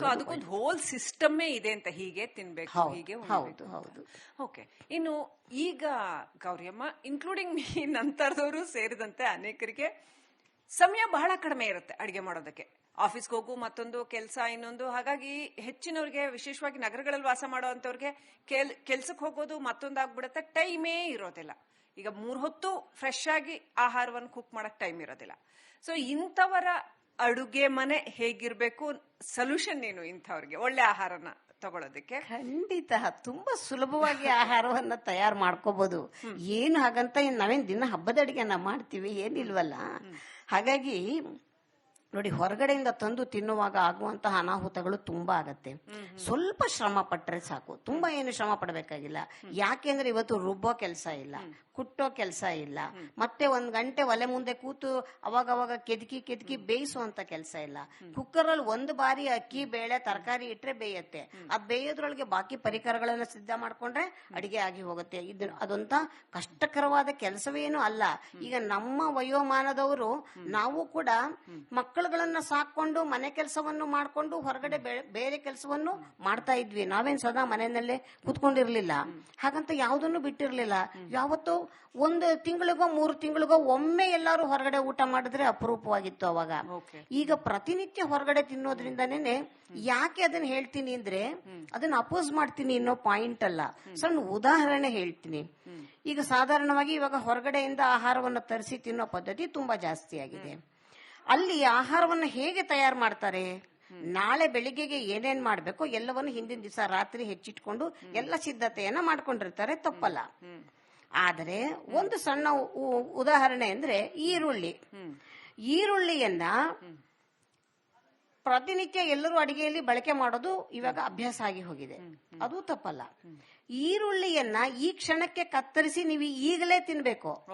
So ಅದಕ್ಕೊಂದು hole ಸಿಸ್ಟಮೇ ಇದೆ ಅಂತ ಹೀಗೆ ತಿನ್ಬೇಕು ಹೀಗೆ ಹೌದು, ಹೌದು. ಓಕೆ ಇನ್ನು ಈಗ ಗೌರಿಯಮ್ಮ ಇನ್ಕ್ಲೂಡಿಂಗ್ ಮೀ ನಂತರದವರು ಸೇರಿದಂತೆ ಅನೇಕರಿಗೆ ಸಮಯ ಬಹಳ ಕಡಿಮೆ ಇರುತ್ತೆ ಅಡಿಗೆ ಮಾಡೋದಕ್ಕೆ. ಆಫೀಸ್ಗೆ ಹೋಗು ಮತ್ತೊಂದು ಕೆಲಸ ಇನ್ನೊಂದು ಹಾಗಾಗಿ ಹೆಚ್ಚಿನವ್ರಿಗೆ ವಿಶೇಷವಾಗಿ ನಗರಗಳಲ್ಲಿ ವಾಸ ಮಾಡೋವಂಥವ್ರಿಗೆ ಕೆಲ್ ಕೆಲ್ಸಕ್ಕೆ ಹೋಗೋದು ಮತ್ತೊಂದಾಗ್ಬಿಡುತ್ತೆ. ಟೈಮೇ ಇರೋದಿಲ್ಲ. ಈಗ ಮೂರ್ ಹೊತ್ತು ಫ್ರೆಶ್ ಆಗಿ ಆಹಾರವನ್ನು ಕುಕ್ ಮಾಡಕ್ ಟೈಮ್ ಇರೋದಿಲ್ಲ. ಸೊ ಇಂಥವರ ಅಡುಗೆ ಮನೆ ಹೇಗಿರ್ಬೇಕು ಸೊಲ್ಯೂಷನ್ ಏನು ಇಂಥವ್ರಿಗೆ? ಒಳ್ಳೆ ಆಹಾರನ ತಗೊಳ್ಳೋದಕ್ಕೆ ಖಂಡಿತ. ತುಂಬಾ ಸುಲಭವಾಗಿ ಆಹಾರವನ್ನ ತಯಾರು ಮಾಡ್ಕೋಬಹುದು ಏನು ಹಾಗಂತ ನಾವೇನ್ ದಿನ ಹಬ್ಬದ ಅಡಿಗೆನ ಮಾಡ್ತೀವಿ ಏನಿಲ್ವಲ್ಲ? ಹಾಗಾಗಿ ನೋಡಿ ಹೊರಗಡೆಯಿಂದ ತಂದು ತಿನ್ನುವಾಗ ಆಗುವಂತಹ ಅನಾಹುತಗಳು ತುಂಬಾ ಆಗತ್ತೆ. ಸ್ವಲ್ಪ ಶ್ರಮ ಪಟ್ಟರೆ ಸಾಕು. ತುಂಬಾ ಏನು ಶ್ರಮ ಪಡಬೇಕಾಗಿಲ್ಲ. ಯಾಕೆಂದ್ರೆ ಇವತ್ತು ರುಬ್ಬೋ ಕೆಲಸ ಇಲ್ಲ ಕುಟ್ಟೋ ಕೆಲಸ ಇಲ್ಲ. ಮತ್ತೆ ಒಂದ್ ಗಂಟೆ ಒಲೆ ಮುಂದೆ ಕೂತು ಅವಾಗ ಅವಾಗ ಕೆದಕಿ ಕೆದಕಿ ಬೇಯಿಸುವಂತ ಕೆಲಸ ಇಲ್ಲ. ಕುಕ್ಕರ್ ಅಲ್ಲಿ ಒಂದು ಬಾರಿ ಅಕ್ಕಿ ಬೇಳೆ ತರಕಾರಿ ಇಟ್ರೆ ಬೇಯತ್ತೆ. ಆ ಬೇಯೋದ್ರೊಳಗೆ ಬಾಕಿ ಪರಿಕರಗಳನ್ನ ಸಿದ್ಧ ಮಾಡ್ಕೊಂಡ್ರೆ ಅಡಿಗೆ ಆಗಿ ಹೋಗುತ್ತೆ. ಇದು ಅದೊಂತ ಕಷ್ಟಕರವಾದ ಕೆಲಸವೇನು ಅಲ್ಲ. ಈಗ ನಮ್ಮ ವಯೋಮಾನದವರು ನಾವು ಕೂಡ ಮಕ್ಕಳುಗಳನ್ನ ಸಾಕೊಂಡು ಮನೆ ಕೆಲಸವನ್ನು ಮಾಡ್ಕೊಂಡು ಹೊರಗಡೆ ಬೇರೆ ಕೆಲಸವನ್ನು ಮಾಡ್ತಾ ಇದ್ವಿ. ನಾವೇನ್ ಸದಾ ಮನೆಯಲ್ಲೇ ಕುತ್ಕೊಂಡಿರ್ಲಿಲ್ಲ. ಹಾಗಂತ ಯಾವುದನ್ನು ಬಿಟ್ಟಿರ್ಲಿಲ್ಲ. ಯಾವತ್ತು ಒಂದು ತಿಂಗಳಿಗೋ ಮೂರು ತಿಂಗಳಿಗೋ ಒಮ್ಮೆ ಎಲ್ಲಾರು ಹೊರಗಡೆ ಊಟ ಮಾಡಿದ್ರೆ ಅಪರೂಪವಾಗಿತ್ತು ಅವಾಗ. ಈಗ ಪ್ರತಿನಿತ್ಯ ಹೊರಗಡೆ ತಿನ್ನೋದ್ರಿಂದನೇ ಯಾಕೆ ಅದನ್ನ ಹೇಳ್ತೀನಿ ಅಂದ್ರೆ ಅದನ್ನ ಅಪೋಸ್ ಮಾಡ್ತೀನಿ ಅನ್ನೋ ಪಾಯಿಂಟ್ ಅಲ್ಲ. ಸಣ್ಣ ಉದಾಹರಣೆ ಹೇಳ್ತೀನಿ. ಈಗ ಸಾಧಾರಣವಾಗಿ ಇವಾಗ ಹೊರಗಡೆಯಿಂದ ಆಹಾರವನ್ನು ತರಿಸಿ ತಿನ್ನೋ ಪದ್ಧತಿ ತುಂಬಾ ಜಾಸ್ತಿ ಆಗಿದೆ. ಅಲ್ಲಿ ಆಹಾರವನ್ನು ಹೇಗೆ ತಯಾರು ಮಾಡ್ತಾರೆ? ನಾಳೆ ಬೆಳಿಗ್ಗೆಗೆ ಏನೇನ್ ಮಾಡ್ಬೇಕು ಎಲ್ಲವನ್ನು ಹಿಂದಿನ ದಿವಸ ರಾತ್ರಿ ಹೆಚ್ಚಿಟ್ಕೊಂಡು ಎಲ್ಲ ಸಿದ್ಧತೆಯನ್ನ ಮಾಡ್ಕೊಂಡಿರ್ತಾರೆ. ತಪ್ಪಲ್ಲ. ಆದರೆ ಒಂದು ಸಣ್ಣ ಉದಾಹರಣೆ ಅಂದ್ರೆ ಈರುಳ್ಳಿ. ಈರುಳ್ಳಿಯನ್ನ ಪ್ರತಿನಿತ್ಯ ಎಲ್ಲರೂ ಅಡಿಗೆಯಲ್ಲಿ ಬಳಕೆ ಮಾಡೋದು ಇವಾಗ ಅಭ್ಯಾಸ ಆಗಿ ಹೋಗಿದೆ. ಅದು ತಪ್ಪಲ್ಲ. ಈರುಳ್ಳಿಯನ್ನ ಈ ಕ್ಷಣಕ್ಕೆ ಕತ್ತರಿಸಿ ನೀವು ಈಗಲೇ ತಿನ್ಬೇಕು.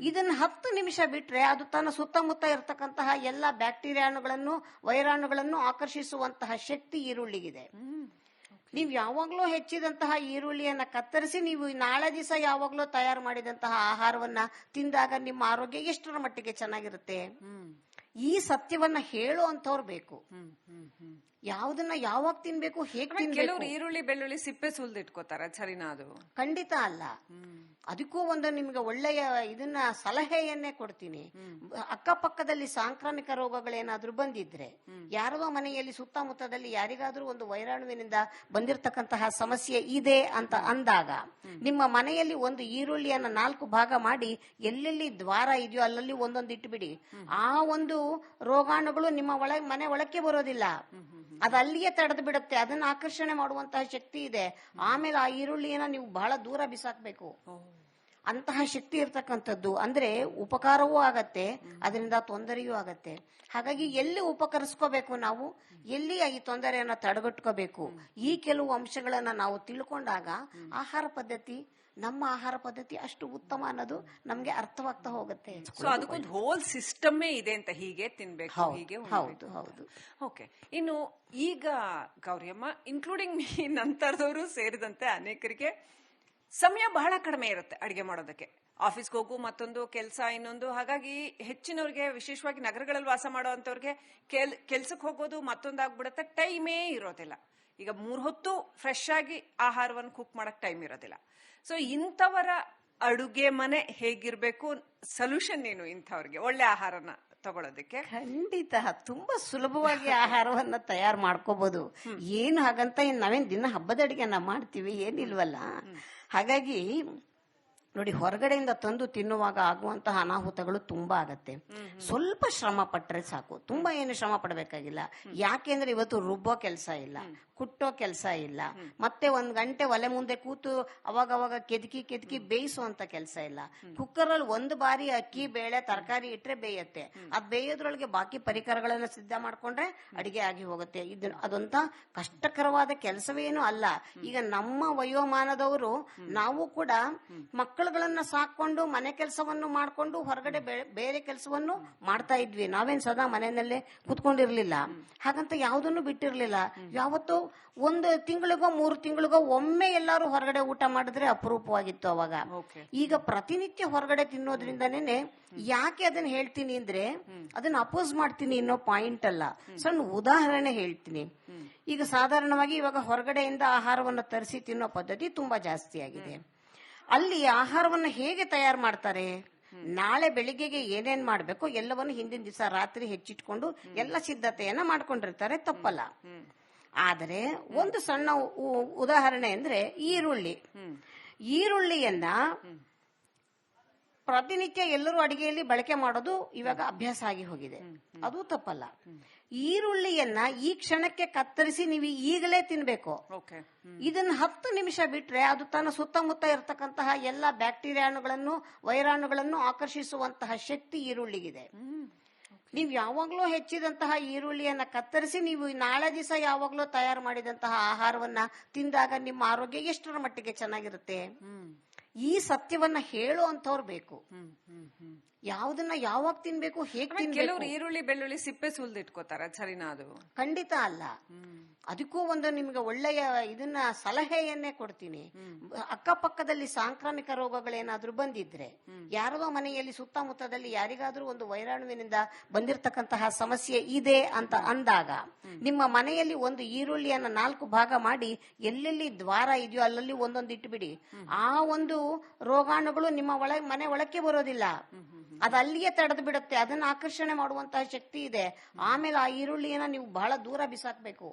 ಇದನ್ನ ಹತ್ತು ನಿಮಿಷ ಬಿಟ್ರೆ ಅದು ತನ್ನ ಸುತ್ತಮುತ್ತ ಇರತಕ್ಕಂತಹ ಎಲ್ಲ ಬ್ಯಾಕ್ಟೀರಿಯಾಣುಗಳನ್ನು ವೈರಾಣುಗಳನ್ನು ಆಕರ್ಷಿಸುವಂತಹ ಶಕ್ತಿ ಈರುಳ್ಳಿಗಿದೆ. ನೀವು ಯಾವಾಗ್ಲೂ ಹೆಚ್ಚಿದಂತಹ ಈರುಳ್ಳಿಯನ್ನ ಕತ್ತರಿಸಿ ನೀವು ನಾಳೆ ದಿವಸ ಯಾವಾಗ್ಲೂ ತಯಾರು ಮಾಡಿದಂತಹ ಆಹಾರವನ್ನ ತಿಂದಾಗ ನಿಮ್ಮ ಆರೋಗ್ಯ ಎಷ್ಟರ ಮಟ್ಟಿಗೆ ಚೆನ್ನಾಗಿರುತ್ತೆ? ಈ ಸತ್ಯವನ್ನ ಹೇಳುವಂತವ್ರು ಬೇಕು. ಯಾವ್ದನ್ನ ಯಾವಾಗ ತಿನ್ಬೇಕು ಹೇಗ್ ಕೆಲವರು ಈರುಳ್ಳಿ ಬೆಳ್ಳುಳ್ಳಿ ಸಿಪ್ಪೆ ಸುಲ್ದು ಇಟ್ಕೋತಾರೆ ಸರಿನಾ ಅದು? ಖಂಡಿತ ಅಲ್ಲ. ಅದಕ್ಕೂ ಒಂದು ನಿಮ್ಗೆ ಒಳ್ಳೆಯ ಇದನ್ನ ಸಲಹೆಯನ್ನೇ ಕೊಡ್ತೀನಿ. ಅಕ್ಕಪಕ್ಕದಲ್ಲಿ ಸಾಂಕ್ರಾಮಿಕ ರೋಗಗಳೇನಾದ್ರೂ ಬಂದಿದ್ರೆ ಯಾರದೋ ಮನೆಯಲ್ಲಿ ಸುತ್ತಮುತ್ತದಲ್ಲಿ ಯಾರಿಗಾದ್ರೂ ಒಂದು ವೈರಾಣುವಿನಿಂದ ಬಂದಿರತಕ್ಕಂತಹ ಸಮಸ್ಯೆ ಇದೆ ಅಂತ ಅಂದಾಗ ನಿಮ್ಮ ಮನೆಯಲ್ಲಿ ಒಂದು ಈರುಳ್ಳಿಯನ್ನ ನಾಲ್ಕು ಭಾಗ ಮಾಡಿ ಎಲ್ಲೆಲ್ಲಿ ದ್ವಾರ ಇದೆಯೋ ಅಲ್ಲಲ್ಲಿ ಒಂದೊಂದು ಇಟ್ಬಿಡಿ. ಆ ಒಂದು ರೋಗಾಣುಗಳು ನಿಮ್ಮ ಒಳ ಮನೆ ಒಳಕ್ಕೆ ಬರೋದಿಲ್ಲ. ಅದು ಅಲ್ಲಿಯೇ ತಡೆದು ಬಿಡುತ್ತೆ. ಅದನ್ನ ಆಕರ್ಷಣೆ ಮಾಡುವಂತಹ ಶಕ್ತಿ ಇದೆ. ಆಮೇಲೆ ಆ ಈರುಳ್ಳಿಯನ್ನ ನೀವು ಬಹಳ ದೂರ ಬಿಸಾಕ್ಬೇಕು. ಅಂತಹ ಶಕ್ತಿ ಇರ್ತಕ್ಕಂಥದ್ದು ಅಂದ್ರೆ ಉಪಕಾರವೂ ಆಗತ್ತೆ, ಅದರಿಂದ ತೊಂದರೆಯೂ ಆಗತ್ತೆ. ಹಾಗಾಗಿ ಎಲ್ಲಿ ಉಪಕರಿಸ್ಕೋಬೇಕು ನಾವು? ಎಲ್ಲಿ ಈ ತೊಂದರೆಯನ್ನ ತಡೆಗಟ್ಕೋಬೇಕು? ಈ ಕೆಲವು ಅಂಶಗಳನ್ನ ನಾವು ತಿಳ್ಕೊಂಡಾಗ ಆಹಾರ ಪದ್ಧತಿ ನಮ್ಮ ಆಹಾರ ಪದ್ಧತಿ ಅಷ್ಟು ಉತ್ತಮ ಅನ್ನೋದು ನಮ್ಗೆ ಅರ್ಥವಾಗ್ತಾ ಹೋಗುತ್ತೆ. ಸೊ ಅದಕ್ಕೊಂದು ಹೋಲ್ ಸಿಸ್ಟಮೇ ಇದೆ ಅಂತ ಹೀಗೆ ತಿನ್ಬೇಕು ಹೀಗೆ ಹೌದು, ಹೌದು. ಓಕೆ ಇನ್ನು ಈಗ ಗೌರಿಯಮ್ಮ ಇನ್ಕ್ಲೂಡಿಂಗ್ ಮೀ ನಂತರದವರು ಸೇರಿದಂತೆ ಅನೇಕರಿಗೆ ಸಮಯ ಬಹಳ ಕಡಿಮೆ ಇರುತ್ತೆ ಅಡಿಗೆ ಮಾಡೋದಕ್ಕೆ. ಆಫೀಸ್ಗೆ ಹೋಗು ಮತ್ತೊಂದು ಕೆಲಸ ಇನ್ನೊಂದು ಹಾಗಾಗಿ ಹೆಚ್ಚಿನವ್ರಿಗೆ ವಿಶೇಷವಾಗಿ ನಗರಗಳಲ್ಲಿ ವಾಸ ಮಾಡೋವಂಥವ್ರಿಗೆ ಕೆಲ್ ಕೆಲ್ಸಕ್ಕೆ ಹೋಗೋದು ಮತ್ತೊಂದಾಗ್ಬಿಡುತ್ತೆ ಟೈಮೇ ಇರೋದಿಲ್ಲ. ಈಗ ಮೂರು ಹೊತ್ತು ಫ್ರೆಶ್ ಆಗಿ ಆಹಾರವನ್ನು ಕುಕ್ ಮಾಡಕ್ ಟೈಮ್ ಇರೋದಿಲ್ಲ. ಸೊ ಇಂಥವರ ಅಡುಗೆ ಮನೆ ಹೇಗಿರ್ಬೇಕು? ಸೊಲ್ಯೂಷನ್ ಏನು ಇಂಥವ್ರಿಗೆ? ಒಳ್ಳೆ ಆಹಾರನ ತಗೊಳ್ಳೋದಕ್ಕೆ ಖಂಡಿತ. ತುಂಬಾ ಸುಲಭವಾಗಿ ಆಹಾರವನ್ನ ತಯಾರು ಮಾಡ್ಕೋಬಹುದು ಏನು ಹಾಗಂತ ನಾವೇನ್ ದಿನ ಹಬ್ಬದ ಅಡಿಗೆನ ಮಾಡ್ತೀವಿ ಏನಿಲ್ವಲ್ಲ? ಹಾಗಾಗಿ ನೋಡಿ ಹೊರಗಡೆಯಿಂದ ತಂದು ತಿನ್ನುವಾಗ ಆಗುವಂತಹ ಅನಾಹುತಗಳು ತುಂಬಾ ಆಗತ್ತೆ. ಸ್ವಲ್ಪ ಶ್ರಮ ಪಟ್ಟರೆ ಸಾಕು. ತುಂಬಾ ಏನು ಶ್ರಮ ಪಡಬೇಕಾಗಿಲ್ಲ. ಯಾಕೆಂದ್ರೆ ಇವತ್ತು ರುಬ್ಬೋ ಕೆಲಸ ಇಲ್ಲ ಕುಟ್ಟೋ ಕೆಲಸ ಇಲ್ಲ. ಮತ್ತೆ ಒಂದ್ ಗಂಟೆ ಒಲೆ ಮುಂದೆ ಕೂತು ಅವಾಗ ಅವಾಗ ಕೆದಕಿ ಕೆದಕಿ ಬೇಯಿಸುವಂತ ಕೆಲಸ ಇಲ್ಲ. ಕುಕ್ಕರ್ ಅಲ್ಲಿ ಒಂದ್ ಬಾರಿ ಅಕ್ಕಿ ಬೇಳೆ ತರಕಾರಿ ಇಟ್ರೆ ಬೇಯತ್ತೆ. ಅದ್ ಬೇಯೋದ್ರೊಳಗೆ ಬಾಕಿ ಪರಿಕರಗಳನ್ನ ಸಿದ್ಧ ಮಾಡ್ಕೊಂಡ್ರೆ ಅಡಿಗೆ ಆಗಿ ಹೋಗುತ್ತೆ. ಇದು ಅದೊಂತ ಕಷ್ಟಕರವಾದ ಕೆಲಸವೇನು ಅಲ್ಲ. ಈಗ ನಮ್ಮ ವಯೋಮಾನದವರು ನಾವು ಕೂಡ ಮಕ್ಕಳು ಮಕ್ಕಳುಗಳನ್ನ ಸಾಕೊಂಡು ಮನೆ ಕೆಲಸವನ್ನು ಮಾಡ್ಕೊಂಡು ಹೊರಗಡೆ ಬೇರೆ ಕೆಲಸವನ್ನು ಮಾಡ್ತಾ ಇದ್ವಿ. ನಾವೇನ್ ಸದಾ ಮನೆಯಲ್ಲೇ ಕುತ್ಕೊಂಡಿರ್ಲಿಲ್ಲ. ಹಾಗಂತ ಯಾವುದನ್ನು ಬಿಟ್ಟಿರ್ಲಿಲ್ಲ. ಯಾವತ್ತು ಒಂದು ತಿಂಗಳಿಗೋ ಮೂರು ತಿಂಗಳಿಗೋ ಒಮ್ಮೆ ಎಲ್ಲಾರು ಹೊರಗಡೆ ಊಟ ಮಾಡಿದ್ರೆ ಅಪರೂಪವಾಗಿತ್ತು ಅವಾಗ. ಈಗ ಪ್ರತಿನಿತ್ಯ ಹೊರಗಡೆ ತಿನ್ನೋದ್ರಿಂದನೇ ಯಾಕೆ ಅದನ್ನ ಹೇಳ್ತೀನಿ ಅಂದ್ರೆ ಅದನ್ನ ಅಪೋಸ್ ಮಾಡ್ತೀನಿ ಅನ್ನೋ ಪಾಯಿಂಟ್ ಅಲ್ಲ. ಸಣ್ಣ ಉದಾಹರಣೆ ಹೇಳ್ತೀನಿ. ಈಗ ಸಾಧಾರಣವಾಗಿ ಇವಾಗ ಹೊರಗಡೆಯಿಂದ ಆಹಾರವನ್ನು ತರಿಸಿ ತಿನ್ನೋ ಪದ್ಧತಿ ತುಂಬಾ ಜಾಸ್ತಿ ಆಗಿದೆ. ಅಲ್ಲಿ ಆಹಾರವನ್ನು ಹೇಗೆ ತಯಾರು ಮಾಡ್ತಾರೆ? ನಾಳೆ ಬೆಳಿಗ್ಗೆಗೆ ಏನೇನ್ ಮಾಡಬೇಕು? ಎಲ್ಲವನ್ನು ಹಿಂದಿನ ದಿವಸ ರಾತ್ರಿ ಹೆಚ್ಚಿಟ್ಕೊಂಡು ಎಲ್ಲ ಸಿದ್ಧತೆಯನ್ನ ಮಾಡ್ಕೊಂಡಿರ್ತಾರೆ. ತಪ್ಪಲ್ಲ. ಆದರೆ ಒಂದು ಸಣ್ಣ ಉದಾಹರಣೆ ಅಂದ್ರೆ ಈರುಳ್ಳಿ. ಈರುಳ್ಳಿಯನ್ನ ಪ್ರತಿನಿತ್ಯ ಎಲ್ಲರೂ ಅಡಿಗೆಯಲ್ಲಿ ಬಳಕೆ ಮಾಡೋದು ಇವಾಗ ಅಭ್ಯಾಸ ಆಗಿ ಹೋಗಿದೆ. ಅದು ತಪ್ಪಲ್ಲ. ಈರುಳ್ಳಿಯನ್ನ ಈ ಕ್ಷಣಕ್ಕೆ ಕತ್ತರಿಸಿ ನೀವು ಈಗಲೇ ತಿನ್ಬೇಕು. ಇದನ್ನ ಹತ್ತು ನಿಮಿಷ ಬಿಟ್ರೆ ಅದು ತನ್ನ ಸುತ್ತಮುತ್ತ ಇರತಕ್ಕಂತಹ ಎಲ್ಲ ಬ್ಯಾಕ್ಟೀರಿಯಾಣುಗಳನ್ನು ವೈರಾಣುಗಳನ್ನು ಆಕರ್ಷಿಸುವಂತಹ ಶಕ್ತಿ ಈರುಳ್ಳಿಗಿದೆ. ನೀವು ಯಾವಾಗ್ಲೂ ಹೆಚ್ಚಿದಂತಹ ಈರುಳ್ಳಿಯನ್ನ ಕತ್ತರಿಸಿ ನೀವು ನಾಳೆ ದಿವಸ ಯಾವಾಗ್ಲೂ ತಯಾರು ಮಾಡಿದಂತಹ ಆಹಾರವನ್ನ ತಿಂದಾಗ ನಿಮ್ಮ ಆರೋಗ್ಯ ಎಷ್ಟರ ಮಟ್ಟಿಗೆ ಚೆನ್ನಾಗಿರುತ್ತೆ? ಈ ಸತ್ಯವನ್ನ ಹೇಳುವಂತವ್ರು ಬೇಕು. ಯಾವ್ದನ್ನ ಯಾವಾಗ ತಿನ್ಬೇಕು ಹೇಗ್ ಕೆಲವರು ಈರುಳ್ಳಿ ಬೆಳ್ಳುಳ್ಳಿ ಸಿಪ್ಪೆ ಸುಲ್ದು ಇಟ್ಕೋತಾರ ಸರಿನಾ ಅದು? ಖಂಡಿತ ಅಲ್ಲ. ಅದಕ್ಕೂ ಒಂದು ನಿಮ್ಗೆ ಒಳ್ಳೆಯ ಇದನ್ನ ಸಲಹೆಯನ್ನೇ ಕೊಡ್ತೀನಿ. ಅಕ್ಕಪಕ್ಕದಲ್ಲಿ ಸಾಂಕ್ರಾಮಿಕ ರೋಗಗಳೇನಾದ್ರೂ ಬಂದಿದ್ರೆ ಯಾರದೋ ಮನೆಯಲ್ಲಿ ಸುತ್ತಮುತ್ತದಲ್ಲಿ ಯಾರಿಗಾದ್ರೂ ಒಂದು ವೈರಾಣುವಿನಿಂದ ಬಂದಿರತಕ್ಕಂತಹ ಸಮಸ್ಯೆ ಇದೆ ಅಂತ ಅಂದಾಗ ನಿಮ್ಮ ಮನೆಯಲ್ಲಿ ಒಂದು ಈರುಳ್ಳಿಯನ್ನ ನಾಲ್ಕು ಭಾಗ ಮಾಡಿ ಎಲ್ಲೆಲ್ಲಿ ದ್ವಾರ ಇದೆಯೋ ಅಲ್ಲಲ್ಲಿ ಒಂದೊಂದು ಇಟ್ಬಿಡಿ. ಆ ಒಂದು ರೋಗಾಣುಗಳು ನಿಮ್ಮ ಒಳ ಮನೆ ಒಳಕ್ಕೆ ಬರೋದಿಲ್ಲ. ಅದು ಅಲ್ಲಿಯೇ ತಡೆದು ಬಿಡುತ್ತೆ. ಅದನ್ನ ಆಕರ್ಷಣೆ ಮಾಡುವಂತಹ ಶಕ್ತಿ ಇದೆ. ಆಮೇಲೆ ಆ ಈರುಳ್ಳಿಯನ್ನ ನೀವು ಬಹಳ ದೂರ ಬಿಸಾಕ್ಬೇಕು.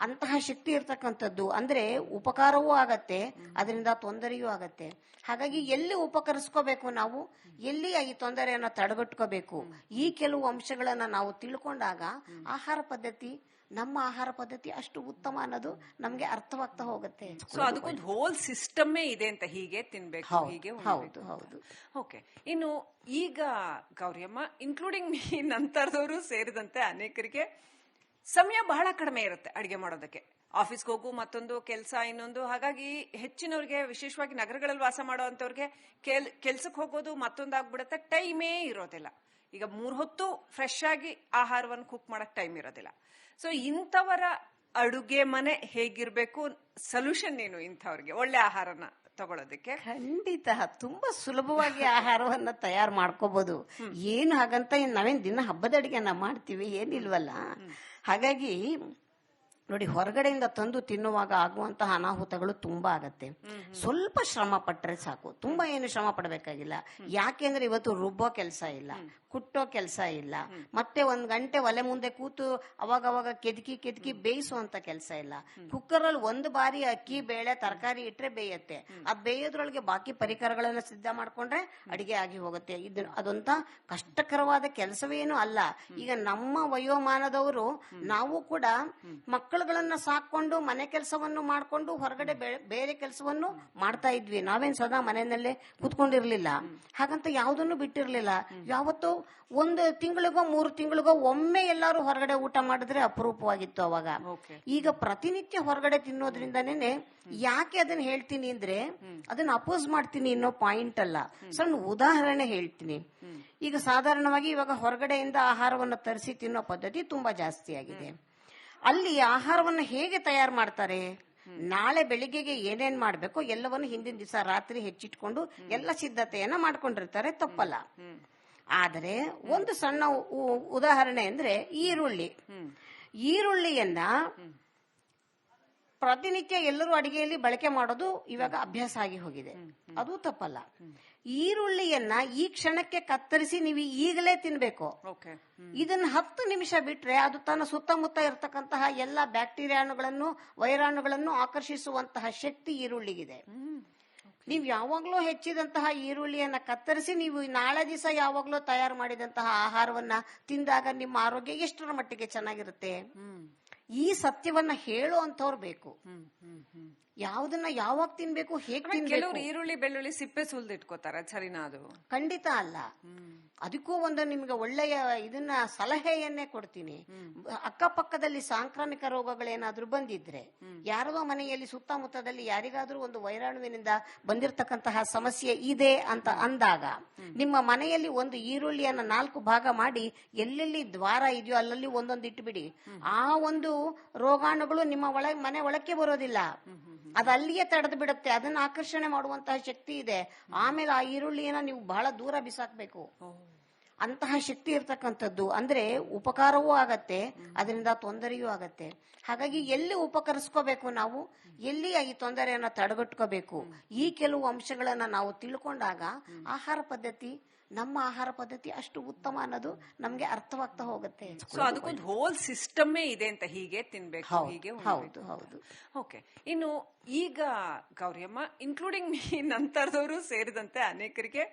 ಅಂತಹ ಶಕ್ತಿ ಇರ್ತಕ್ಕಂಥದ್ದು ಅಂದ್ರೆ ಉಪಕಾರವೂ ಆಗತ್ತೆ, ಅದರಿಂದ ತೊಂದರೆಯೂ ಆಗತ್ತೆ. ಹಾಗಾಗಿ ಎಲ್ಲಿ ಉಪಕರಿಸ್ಕೋಬೇಕು ನಾವು? ಎಲ್ಲಿ ಈ ತೊಂದರೆಯನ್ನ ತಡೆಗಟ್ಕೋಬೇಕು? ಈ ಕೆಲವು ಅಂಶಗಳನ್ನ ನಾವು ತಿಳ್ಕೊಂಡಾಗ ಆಹಾರ ಪದ್ಧತಿ ನಮ್ಮ ಆಹಾರ ಪದ್ಧತಿ ಅಷ್ಟು ಉತ್ತಮ ಅನ್ನೋದು ನಮ್ಗೆ ಅರ್ಥವಾಗ್ತಾ ಹೋಗುತ್ತೆ. ಸೊ ಅದಕ್ಕೊಂದು ಹೋಲ್ ಸಿಸ್ಟಮ್ ಇದೆ ಅಂತ ಹೀಗೆ ತಿನ್ಬೇಕು ಹೀಗೆ ಹೌದು, ಹೌದು. ಓಕೆ ಇನ್ನು ಈಗ ಗೌರಿಯಮ್ಮ ಇನ್ಕ್ಲೂಡಿಂಗ್ ಮೀ ನಂತರದವರು ಸೇರಿದಂತೆ ಅನೇಕರಿಗೆ ಸಮಯ ಬಹಳ ಕಡಿಮೆ ಇರುತ್ತೆ ಅಡಿಗೆ ಮಾಡೋದಕ್ಕೆ. ಆಫೀಸ್ಗೆ ಹೋಗು ಮತ್ತೊಂದು ಕೆಲಸ ಇನ್ನೊಂದು ಹಾಗಾಗಿ ಹೆಚ್ಚಿನವ್ರಿಗೆ ವಿಶೇಷವಾಗಿ ನಗರಗಳಲ್ಲಿ ವಾಸ ಮಾಡೋವಂಥವ್ರಿಗೆ ಕೆಲ್ ಕೆಲ್ಸಕ್ಕೆ ಹೋಗೋದು ಮತ್ತೊಂದಾಗ್ಬಿಡುತ್ತೆ ಟೈಮೇ ಇರೋದಿಲ್ಲ. ಈಗ ಮೂರು ಹೊತ್ತು ಫ್ರೆಶ್ ಆಗಿ ಆಹಾರವನ್ನು ಕುಕ್ ಮಾಡಕ್ ಟೈಮ್ ಇರೋದಿಲ್ಲ. ಸೊ ಇಂಥವರ ಅಡುಗೆ ಮನೆ ಹೇಗಿರ್ಬೇಕು? ಸೊಲ್ಯೂಷನ್ ಏನು ಇಂಥವ್ರಿಗೆ? ಒಳ್ಳೆ ಆಹಾರನ ತಗೊಳ್ಳೋದಕ್ಕೆ ಖಂಡಿತ. ತುಂಬಾ ಸುಲಭವಾಗಿ ಆಹಾರವನ್ನ ತಯಾರು ಮಾಡ್ಕೋಬಹುದು ಏನು ಹಾಗಂತ ನಾವೇನ್ ದಿನ ಹಬ್ಬದ ಅಡಿಗೆನ ಮಾಡ್ತೀವಿ ಏನಿಲ್ವಲ್ಲ? ಹಾಗಾಗಿ ನೋಡಿ ಹೊರಗಡೆಯಿಂದ ತಂದು ತಿನ್ನುವಾಗ ಆಗುವಂತಹ ಅನಾಹುತಗಳು ತುಂಬಾ ಆಗತ್ತೆ. ಸ್ವಲ್ಪ ಶ್ರಮ ಪಟ್ಟರೆ ಸಾಕು. ತುಂಬಾ ಏನು ಶ್ರಮ ಪಡಬೇಕಾಗಿಲ್ಲ. ಯಾಕೆಂದ್ರೆ ಇವತ್ತು ರುಬ್ಬೋ ಕೆಲಸ ಇಲ್ಲ ಕುಟ್ಟೋ ಕೆಲಸ ಇಲ್ಲ. ಮತ್ತೆ ಒಂದ್ ಗಂಟೆ ಒಲೆ ಮುಂದೆ ಕೂತು ಅವಾಗ ಅವಾಗ ಕೆದಕಿ ಕೆದಕಿ ಬೇಯಿಸುವಂತ ಕೆಲಸ ಇಲ್ಲ. ಕುಕ್ಕರ್ ಅಲ್ಲಿ ಒಂದು ಬಾರಿ ಅಕ್ಕಿ ಬೇಳೆ ತರಕಾರಿ ಇಟ್ರೆ ಬೇಯತ್ತೆ. ಆ ಬೇಯೋದ್ರೊಳಗೆ ಬಾಕಿ ಪರಿಕರಗಳನ್ನ ಸಿದ್ಧ ಮಾಡ್ಕೊಂಡ್ರೆ ಅಡಿಗೆ ಆಗಿ ಹೋಗುತ್ತೆ. ಇದು ಅದೊಂತ ಕಷ್ಟಕರವಾದ ಕೆಲಸವೇನು ಅಲ್ಲ. ಈಗ ನಮ್ಮ ವಯೋಮಾನದವರು ನಾವು ಕೂಡ ಮಕ್ಕಳುಗಳನ್ನ ಸಾಕೊಂಡು ಮನೆ ಕೆಲಸವನ್ನು ಮಾಡ್ಕೊಂಡು ಹೊರಗಡೆ ಬೇರೆ ಕೆಲಸವನ್ನು ಮಾಡ್ತಾ ಇದ್ವಿ. ನಾವೇನ್ ಸದಾ ಮನೆಯಲ್ಲೇ ಕುತ್ಕೊಂಡಿರ್ಲಿಲ್ಲ. ಹಾಗಂತ ಯಾವುದನ್ನು ಬಿಟ್ಟಿರ್ಲಿಲ್ಲ. ಯಾವತ್ತು ಒಂದು ತಿಂಗಳಿಗೋ ಮೂರು ತಿಂಗಳಿಗೋ ಒಮ್ಮೆ ಎಲ್ಲಾರು ಹೊರಗಡೆ ಊಟ ಮಾಡಿದ್ರೆ ಅಪರೂಪವಾಗಿತ್ತು ಅವಾಗ. ಈಗ ಪ್ರತಿನಿತ್ಯ ಹೊರಗಡೆ ತಿನ್ನೋದ್ರಿಂದನೇ ಯಾಕೆ ಅದನ್ನ ಹೇಳ್ತೀನಿ ಅಂದ್ರೆ ಅದನ್ನ ಅಪೋಸ್ ಮಾಡ್ತೀನಿ ಅನ್ನೋ ಪಾಯಿಂಟ್ ಅಲ್ಲ. ಸಣ್ಣ ಉದಾಹರಣೆ ಹೇಳ್ತೀನಿ. ಈಗ ಸಾಧಾರಣವಾಗಿ ಇವಾಗ ಹೊರಗಡೆಯಿಂದ ಆಹಾರವನ್ನು ತರಿಸಿ ತಿನ್ನೋ ಪದ್ಧತಿ ತುಂಬಾ ಜಾಸ್ತಿ ಆಗಿದೆ. ಅಲ್ಲಿ ಆಹಾರವನ್ನು ಹೇಗೆ ತಯಾರು ಮಾಡ್ತಾರೆ? ನಾಳೆ ಬೆಳಿಗ್ಗೆಗೆ ಏನೇನ್ ಮಾಡ್ಬೇಕು ಎಲ್ಲವನ್ನು ಹಿಂದಿನ ದಿವಸ ರಾತ್ರಿ ಹೆಚ್ಚಿಟ್ಕೊಂಡು ಎಲ್ಲ ಸಿದ್ಧತೆಯನ್ನ ಮಾಡ್ಕೊಂಡಿರ್ತಾರೆ. ತಪ್ಪಲ್ಲ. ಆದರೆ ಒಂದು ಸಣ್ಣ ಉದಾಹರಣೆ ಅಂದ್ರೆ ಈರುಳ್ಳಿ. ಈರುಳ್ಳಿಯನ್ನ ಪ್ರತಿನಿತ್ಯ ಎಲ್ಲರೂ ಅಡಿಗೆಯಲ್ಲಿ ಬಳಕೆ ಮಾಡೋದು ಇವಾಗ ಅಭ್ಯಾಸ ಆಗಿ ಹೋಗಿದೆ. ಅದು ತಪ್ಪಲ್ಲ. ಈರುಳ್ಳಿಯನ್ನ ಈ ಕ್ಷಣಕ್ಕೆ ಕತ್ತರಿಸಿ ನೀವು ಈಗಲೇ ತಿನ್ಬೇಕು. ಇದನ್ನ ಹತ್ತು ನಿಮಿಷ ಬಿಟ್ರೆ ಅದು ತನ್ನ ಸುತ್ತಮುತ್ತ ಇರತಕ್ಕಂತಹ ಎಲ್ಲ ಬ್ಯಾಕ್ಟೀರಿಯಾಣುಗಳನ್ನು ವೈರಾಣುಗಳನ್ನು ಆಕರ್ಷಿಸುವಂತಹ ಶಕ್ತಿ ಈರುಳ್ಳಿಗಿದೆ. ನೀವು ಯಾವಾಗ್ಲೂ ಹೆಚ್ಚಿದಂತಹ ಈರುಳ್ಳಿಯನ್ನ ಕತ್ತರಿಸಿ ನೀವು ನಾಳೆ ದಿವಸ ಯಾವಾಗ್ಲೂ ತಯಾರು ಮಾಡಿದಂತಹ ಆಹಾರವನ್ನ ತಿಂದಾಗ ನಿಮ್ಮ ಆರೋಗ್ಯ ಎಷ್ಟರ ಮಟ್ಟಿಗೆ ಚೆನ್ನಾಗಿರುತ್ತೆ? ಈ ಸತ್ಯವನ್ನ ಹೇಳುವಂತವ್ರು ಬೇಕು. ಯಾವ್ದನ್ನ ಯಾವಾಗ ತಿನ್ಬೇಕು ಹೇಗ್ ಕೆಲವರು ಈರುಳ್ಳಿ ಬೆಳ್ಳುಳ್ಳಿ ಸಿಪ್ಪೆ ಸುಲ್ದು ಇಟ್ಕೋತಾರ ಸರಿನಾ ಅದು? ಖಂಡಿತ ಅಲ್ಲ. ಅದಕ್ಕೂ ಒಂದು ನಿಮ್ಗೆ ಒಳ್ಳೆಯ ಇದನ್ನ ಸಲಹೆಯನ್ನೇ ಕೊಡ್ತೀನಿ. ಅಕ್ಕಪಕ್ಕದಲ್ಲಿ ಸಾಂಕ್ರಾಮಿಕ ರೋಗಗಳೇನಾದ್ರೂ ಬಂದಿದ್ರೆ ಯಾರದೋ ಮನೆಯಲ್ಲಿ ಸುತ್ತಮುತ್ತದಲ್ಲಿ ಯಾರಿಗಾದ್ರೂ ಒಂದು ವೈರಾಣುವಿನಿಂದ ಬಂದಿರತಕ್ಕಂತಹ ಸಮಸ್ಯೆ ಇದೆ ಅಂತ ಅಂದಾಗ ನಿಮ್ಮ ಮನೆಯಲ್ಲಿ ಒಂದು ಈರುಳ್ಳಿಯನ್ನ ನಾಲ್ಕು ಭಾಗ ಮಾಡಿ ಎಲ್ಲೆಲ್ಲಿ ದ್ವಾರ ಇದೆಯೋ ಅಲ್ಲಲ್ಲಿ ಒಂದೊಂದು ಇಟ್ಬಿಡಿ. ಆ ಒಂದು ರೋಗಾಣುಗಳು ನಿಮ್ಮ ಒಳ ಮನೆ ಒಳಕ್ಕೆ ಬರೋದಿಲ್ಲ. ಅದು ಅಲ್ಲಿಯೇ ತಡೆದು ಬಿಡುತ್ತೆ. ಅದನ್ನ ಆಕರ್ಷಣೆ ಮಾಡುವಂತಹ ಶಕ್ತಿ ಇದೆ. ಆಮೇಲೆ ಆ ಈರುಳ್ಳಿಯನ್ನ ನೀವು ಬಹಳ ದೂರ ಬಿಸಾಕ್ಬೇಕು. ಅಂತಹ ಶಕ್ತಿ ಇರ್ತಕ್ಕಂಥದ್ದು ಅಂದ್ರೆ ಉಪಕಾರವೂ ಆಗತ್ತೆ, ಅದರಿಂದ ತೊಂದರೆಯೂ ಆಗತ್ತೆ. ಹಾಗಾಗಿ ಎಲ್ಲಿ ಉಪಕರಿಸ್ಕೋಬೇಕು ನಾವು? ಎಲ್ಲಿ ಈ ತೊಂದರೆಯನ್ನ ತಡೆಗಟ್ಕೋಬೇಕು? ಈ ಕೆಲವು ಅಂಶಗಳನ್ನ ನಾವು ತಿಳ್ಕೊಂಡಾಗ ಆಹಾರ ಪದ್ಧತಿ ನಮ್ಮ ಆಹಾರ ಪದ್ಧತಿ ಅಷ್ಟು ಉತ್ತಮ ಅನ್ನೋದು ನಮ್ಗೆ ಅರ್ಥವಾಗ್ತಾ ಹೋಗುತ್ತೆ. ಸೊ ಅದಕ್ಕೊಂದು ಹೋಲ್ ಸಿಸ್ಟಮ್ಮೇ ಇದೆ ಅಂತ ಹೀಗೆ ತಿನ್ಬೇಕು ಹೀಗೆ ಹೌದು, ಹೌದು. ಓಕೆ ಇನ್ನು ಈಗ ಗೌರಿಯಮ್ಮ ಇನ್ಕ್ಲೂಡಿಂಗ್ ಮೀ ನಂತರದವರು ಸೇರಿದಂತೆ ಅನೇಕರಿಗೆ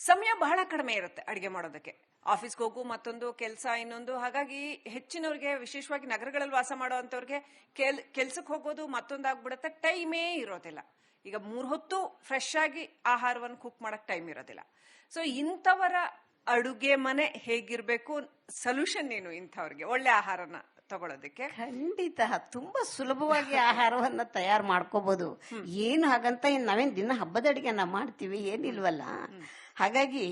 ಸಮಯ ಬಹಳ ಕಡಿಮೆ ಇರುತ್ತೆ ಅಡಿಗೆ ಮಾಡೋದಕ್ಕೆ. ಆಫೀಸ್ಗೆ ಹೋಗು ಮತ್ತೊಂದು ಕೆಲಸ ಇನ್ನೊಂದು ಹಾಗಾಗಿ ಹೆಚ್ಚಿನವ್ರಿಗೆ ವಿಶೇಷವಾಗಿ ನಗರಗಳಲ್ಲಿ ವಾಸ ಮಾಡೋವಂಥವ್ರಿಗೆ ಕೆಲ್ ಕೆಲ್ಸಕ್ಕೆ ಹೋಗೋದು ಮತ್ತೊಂದಾಗ್ಬಿಡುತ್ತೆ ಟೈಮೇ ಇರೋದಿಲ್ಲ. ಈಗ ಮೂರು ಹೊತ್ತು ಫ್ರೆಶ್ ಆಗಿ ಆಹಾರವನ್ನು ಕುಕ್ ಮಾಡಕ್ ಟೈಮ್ ಇರೋದಿಲ್ಲ. ಸೊ ಇಂಥವರ ಅಡುಗೆ ಮನೆ ಹೇಗಿರ್ಬೇಕು? ಸೊಲ್ಯೂಷನ್ ಏನು ಇಂಥವ್ರಿಗೆ? ಒಳ್ಳೆ ಆಹಾರನ ತಗೊಳ್ಳೋದಕ್ಕೆ ಖಂಡಿತ. ತುಂಬಾ ಸುಲಭವಾಗಿ ಆಹಾರವನ್ನ ತಯಾರು ಮಾಡ್ಕೋಬಹುದು ಏನು ಹಾಗಂತ ನಾವೇನ್ ದಿನ ಹಬ್ಬದ ಅಡಿಗೆನ ಮಾಡ್ತೀವಿ ಏನಿಲ್ವಲ್ಲ? ಹಾಗಾಗಿ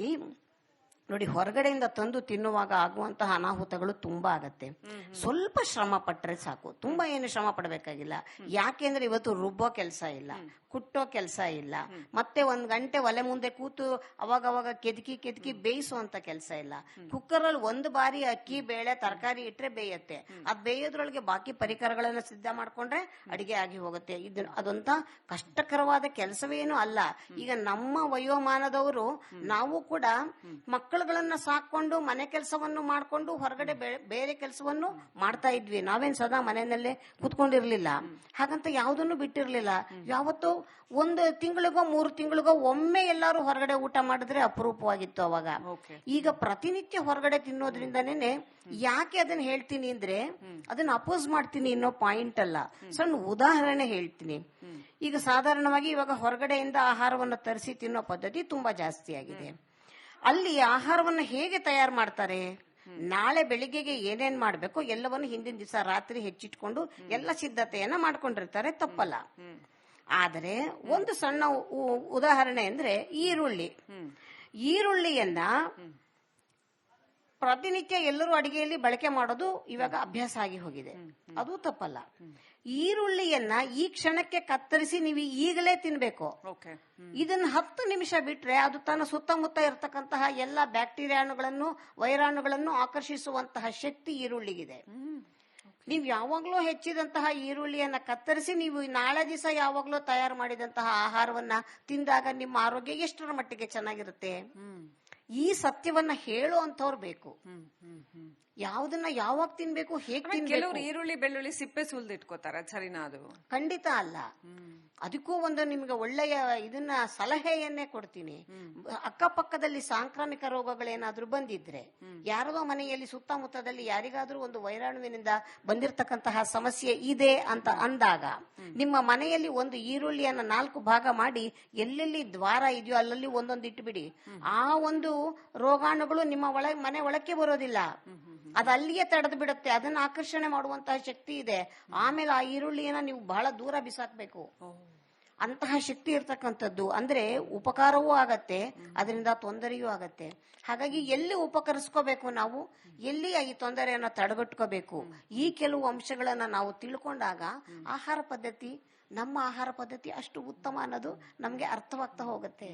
ನೋಡಿ ಹೊರಗಡೆಯಿಂದ ತಂದು ತಿನ್ನುವಾಗ ಆಗುವಂತಹ ಅನಾಹುತಗಳು ತುಂಬಾ ಆಗತ್ತೆ. ಸ್ವಲ್ಪ ಶ್ರಮ ಪಟ್ಟರೆ ಸಾಕು. ತುಂಬಾ ಏನು ಶ್ರಮ ಪಡಬೇಕಾಗಿಲ್ಲ. ಯಾಕೆಂದ್ರೆ ಇವತ್ತು ರುಬ್ಬೋ ಕೆಲಸ ಇಲ್ಲ ಕುಟ್ಟೋ ಕೆಲಸ ಇಲ್ಲ. ಮತ್ತೆ ಒಂದ್ ಗಂಟೆ ಒಲೆ ಮುಂದೆ ಕೂತು ಅವಾಗ ಅವಾಗ ಕೆದಕಿ ಕೆದಕಿ ಬೇಯಿಸುವಂತ ಕೆಲಸ ಇಲ್ಲ. ಕುಕ್ಕರ್ ಅಲ್ಲಿ ಒಂದ್ ಬಾರಿ ಅಕ್ಕಿ ಬೇಳೆ ತರಕಾರಿ ಇಟ್ರೆ ಬೇಯತ್ತೆ. ಅದ್ ಬೇಯೋದ್ರೊಳಗೆ ಬಾಕಿ ಪರಿಕರಗಳನ್ನ ಸಿದ್ಧ ಮಾಡ್ಕೊಂಡ್ರೆ ಅಡಿಗೆ ಆಗಿ ಹೋಗುತ್ತೆ. ಇದು ಅದೊಂತ ಕಷ್ಟಕರವಾದ ಕೆಲಸವೇನು ಅಲ್ಲ. ಈಗ ನಮ್ಮ ವಯೋಮಾನದವರು ನಾವು ಕೂಡ ಮಕ್ಕಳುಗಳನ್ನ ಸಾಕೊಂಡು ಮನೆ ಕೆಲಸವನ್ನು ಮಾಡ್ಕೊಂಡು ಹೊರಗಡೆ ಬೇರೆ ಕೆಲಸವನ್ನು ಮಾಡ್ತಾ ಇದ್ವಿ. ನಾವೇನ್ ಸದಾ ಮನೆಯಲ್ಲೇ ಕುತ್ಕೊಂಡಿರ್ಲಿಲ್ಲ. ಹಾಗಂತ ಯಾವುದನ್ನು ಬಿಟ್ಟಿರ್ಲಿಲ್ಲ. ಯಾವತ್ತು ಒಂದು ತಿಂಗಳಿಗೋ ಮೂರು ತಿಂಗಳಿಗೋ ಒಮ್ಮೆ ಎಲ್ಲಾರು ಹೊರಗಡೆ ಊಟ ಮಾಡಿದ್ರೆ ಅಪರೂಪವಾಗಿತ್ತು ಅವಾಗ. ಈಗ ಪ್ರತಿನಿತ್ಯ ಹೊರಗಡೆ ತಿನ್ನೋದ್ರಿಂದನೇ ಯಾಕೆ ಅದನ್ನ ಹೇಳ್ತೀನಿ ಅಂದ್ರೆ ಅದನ್ನ ಅಪೋಸ್ ಮಾಡ್ತೀನಿ ಅನ್ನೋ ಪಾಯಿಂಟ್ ಅಲ್ಲ. ಸಣ್ಣ ಉದಾಹರಣೆ ಹೇಳ್ತೀನಿ. ಈಗ ಸಾಧಾರಣವಾಗಿ ಇವಾಗ ಹೊರಗಡೆಯಿಂದ ಆಹಾರವನ್ನು ತರಿಸಿ ತಿನ್ನೋ ಪದ್ಧತಿ ತುಂಬಾ ಜಾಸ್ತಿ ಆಗಿದೆ. ಅಲ್ಲಿ ಆಹಾರವನ್ನ ಹೇಗೆ ತಯಾರು ಮಾಡ್ತಾರೆ? ನಾಳೆ ಬೆಳಿಗ್ಗೆಗೆ ಏನೇನ್ ಮಾಡಬೇಕು? ಎಲ್ಲವನ್ನು ಹಿಂದಿನ ದಿವಸ ರಾತ್ರಿ ಹೆಚ್ಚಿಟ್ಕೊಂಡು ಎಲ್ಲ ಸಿದ್ಧತೆಯನ್ನ ಮಾಡ್ಕೊಂಡಿರ್ತಾರೆ. ತಪ್ಪಲ್ಲ. ಆದರೆ ಒಂದು ಸಣ್ಣ ಉದಾಹರಣೆ ಅಂದ್ರೆ ಈರುಳ್ಳಿ. ಈರುಳ್ಳಿಯನ್ನ ಪ್ರತಿನಿತ್ಯ ಎಲ್ಲರೂ ಅಡಿಗೆಯಲ್ಲಿ ಬಳಕೆ ಮಾಡೋದು ಇವಾಗ ಅಭ್ಯಾಸ ಆಗಿ ಹೋಗಿದೆ. ಅದು ತಪ್ಪಲ್ಲ. ಈರುಳ್ಳಿಯನ್ನ ಈ ಕ್ಷಣಕ್ಕೆ ಕತ್ತರಿಸಿ ನೀವು ಈಗಲೇ ತಿನ್ಬೇಕು. ಇದನ್ನ ಹತ್ತು ನಿಮಿಷ ಬಿಟ್ರೆ ಅದು ತನ್ನ ಸುತ್ತಮುತ್ತ ಇರತಕ್ಕಂತಹ ಎಲ್ಲ ಬ್ಯಾಕ್ಟೀರಿಯಾಣುಗಳನ್ನು ವೈರಾಣುಗಳನ್ನು ಆಕರ್ಷಿಸುವಂತಹ ಶಕ್ತಿ ಈರುಳ್ಳಿಗಿದೆ. ನೀವು ಯಾವಾಗ್ಲೂ ಹೆಚ್ಚಿದಂತಹ ಈರುಳ್ಳಿಯನ್ನ ಕತ್ತರಿಸಿ ನೀವು ನಾಳೆ ದಿವಸ ಯಾವಾಗ್ಲೂ ತಯಾರು ಮಾಡಿದಂತಹ ಆಹಾರವನ್ನ ತಿಂದಾಗ ನಿಮ್ಮ ಆರೋಗ್ಯ ಎಷ್ಟರ ಮಟ್ಟಿಗೆ ಚೆನ್ನಾಗಿರುತ್ತೆ? ಈ ಸತ್ಯವನ್ನ ಹೇಳುವಂತವ್ರು ಬೇಕು. ಯಾವ್ದನ್ನ ಯಾವಾಗ ತಿನ್ಬೇಕು ಹೇಗ್ ಕೆಲವರು ಈರುಳ್ಳಿ ಬೆಳ್ಳುಳ್ಳಿ ಸಿಪ್ಪೆ ಸುಲ್ದು ಇಟ್ಕೋತಾರೆ ಸರಿನಾ ಅದು? ಖಂಡಿತ ಅಲ್ಲ. ಅದಕ್ಕೂ ಒಂದು ನಿಮ್ಗೆ ಒಳ್ಳೆಯ ಇದನ್ನ ಸಲಹೆಯನ್ನೇ ಕೊಡ್ತೀನಿ. ಅಕ್ಕಪಕ್ಕದಲ್ಲಿ ಸಾಂಕ್ರಾಮಿಕ ರೋಗಗಳೇನಾದ್ರೂ ಬಂದಿದ್ರೆ ಯಾರದೋ ಮನೆಯಲ್ಲಿ ಸುತ್ತಮುತ್ತದಲ್ಲಿ ಯಾರಿಗಾದ್ರೂ ಒಂದು ವೈರಾಣುವಿನಿಂದ ಬಂದಿರತಕ್ಕಂತಹ ಸಮಸ್ಯೆ ಇದೆ ಅಂತ ಅಂದಾಗ ನಿಮ್ಮ ಮನೆಯಲ್ಲಿ ಒಂದು ಈರುಳ್ಳಿಯನ್ನ ನಾಲ್ಕು ಭಾಗ ಮಾಡಿ ಎಲ್ಲೆಲ್ಲಿ ದ್ವಾರ ಇದೆಯೋ ಅಲ್ಲಲ್ಲಿ ಒಂದೊಂದು ಇಟ್ಬಿಡಿ. ಆ ಒಂದು ರೋಗಾಣುಗಳು ನಿಮ್ಮ ಒಳ ಮನೆ ಒಳಕ್ಕೆ ಬರೋದಿಲ್ಲ. ಅದು ಅಲ್ಲಿಯೇ ತಡೆದು ಬಿಡುತ್ತೆ. ಅದನ್ನ ಆಕರ್ಷಣೆ ಮಾಡುವಂತಹ ಶಕ್ತಿ ಇದೆ. ಆಮೇಲೆ ಆ ಈರುಳ್ಳಿಯನ್ನ ನೀವು ಬಹಳ ದೂರ ಬಿಸಾಕ್ಬೇಕು. ಅಂತಹ ಶಕ್ತಿ ಇರ್ತಕ್ಕಂಥದ್ದು ಅಂದ್ರೆ ಉಪಕಾರವೂ ಆಗತ್ತೆ, ಅದರಿಂದ ತೊಂದರೆಯೂ ಆಗತ್ತೆ. ಹಾಗಾಗಿ ಎಲ್ಲಿ ಉಪಕರಿಸ್ಕೋಬೇಕು ನಾವು? ಎಲ್ಲಿ ಈ ತೊಂದರೆಯನ್ನ ತಡೆಗಟ್ಕೋಬೇಕು? ಈ ಕೆಲವು ಅಂಶಗಳನ್ನ ನಾವು ತಿಳ್ಕೊಂಡಾಗ ಆಹಾರ ಪದ್ಧತಿ, ನಮ್ಮ ಆಹಾರ ಪದ್ಧತಿ ಅಷ್ಟು ಉತ್ತಮ ಅನ್ನೋದು ನಮ್ಗೆ ಅರ್ಥವಾಗ್ತಾ ಹೋಗುತ್ತೆ.